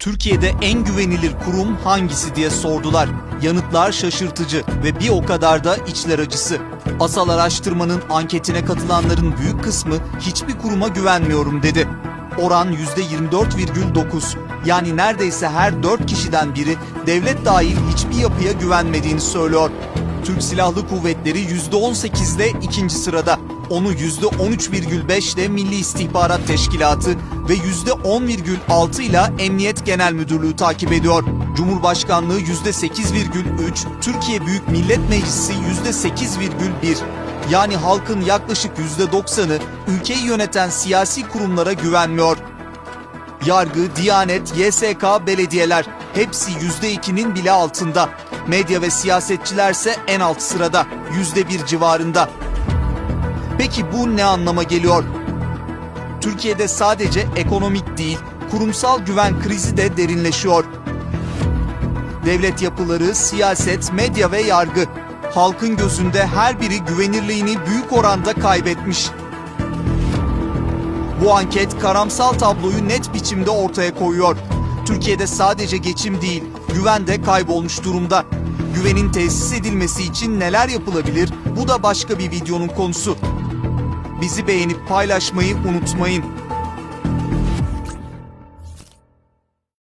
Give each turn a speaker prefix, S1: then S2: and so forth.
S1: Türkiye'de en güvenilir kurum hangisi diye sordular. Yanıtlar şaşırtıcı ve bir o kadar da içler acısı. Asal araştırmanın anketine katılanların büyük kısmı hiçbir kuruma güvenmiyorum dedi. Oran %24,9 yani neredeyse her 4 kişiden biri devlet dahil hiçbir yapıya güvenmediğini söylüyor. Türk Silahlı Kuvvetleri %18'de ikinci sırada. Onu %13,5 ile Milli İstihbarat Teşkilatı ve %10,6 ile Emniyet Genel Müdürlüğü takip ediyor. Cumhurbaşkanlığı %8,3, Türkiye Büyük Millet Meclisi %8,1. Yani halkın yaklaşık %90'ı ülkeyi yöneten siyasi kurumlara güvenmiyor. Yargı, Diyanet, YSK, belediyeler hepsi %2'nin bile altında. Medya ve siyasetçilerse en alt sırada, %1 civarında. Peki bu ne anlama geliyor? Türkiye'de sadece ekonomik değil, kurumsal güven krizi de derinleşiyor. Devlet yapıları, siyaset, medya ve yargı halkın gözünde her biri güvenirliğini büyük oranda kaybetmiş. Bu anket karamsal tabloyu net biçimde ortaya koyuyor. Türkiye'de sadece geçim değil, güven de kaybolmuş durumda. Güvenin tesis edilmesi için neler yapılabilir? Bu da başka bir videonun konusu. Bizi beğenip paylaşmayı unutmayın.